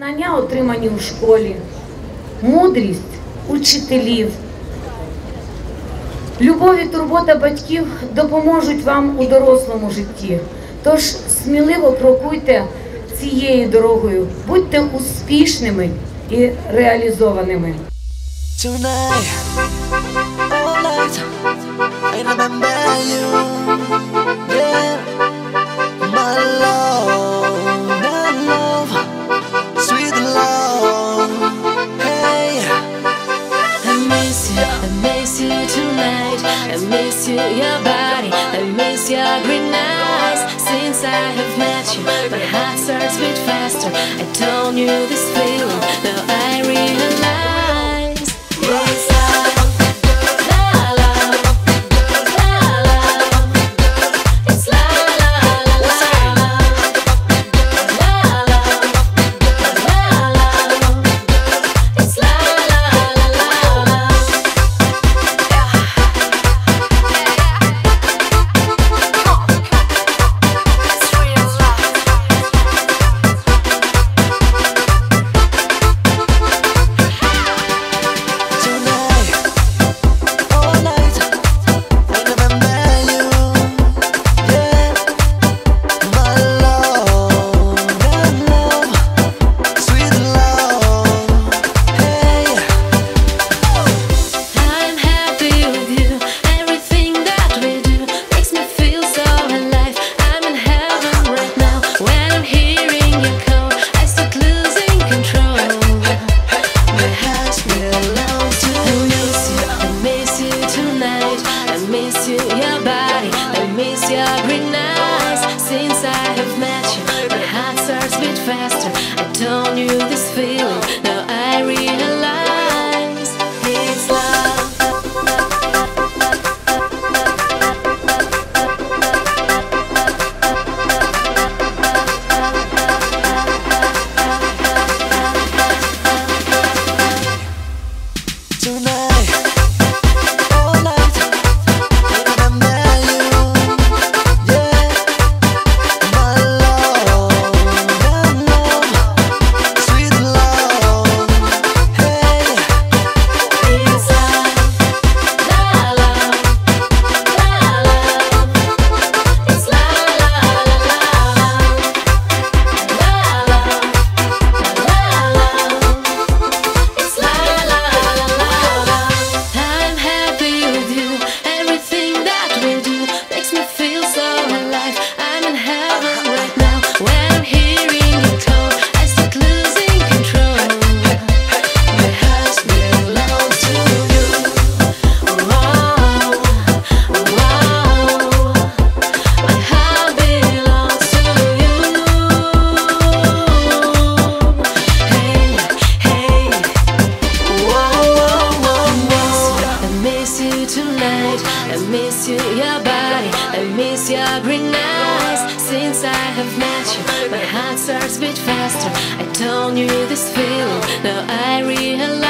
Знання отримані у школі, мудрість учителів. Любов і турбота батьків допоможуть вам у дорослому житті. Тож сміливо крокуйте цією дорогою, будьте успішними і реалізованими. Tonight, all night, I remember you. Yeah, I miss you, your body. I miss your green eyes. Since I have met you, my heart starts beat faster. I told you this feeling, miss you, your body. I miss your green eyes. Since I have met you, my heart starts beat faster. I don't knew this feeling. Miss your green eyes. Since I have met you, my heart starts beat faster. I don't knew this feeling. Now I realize.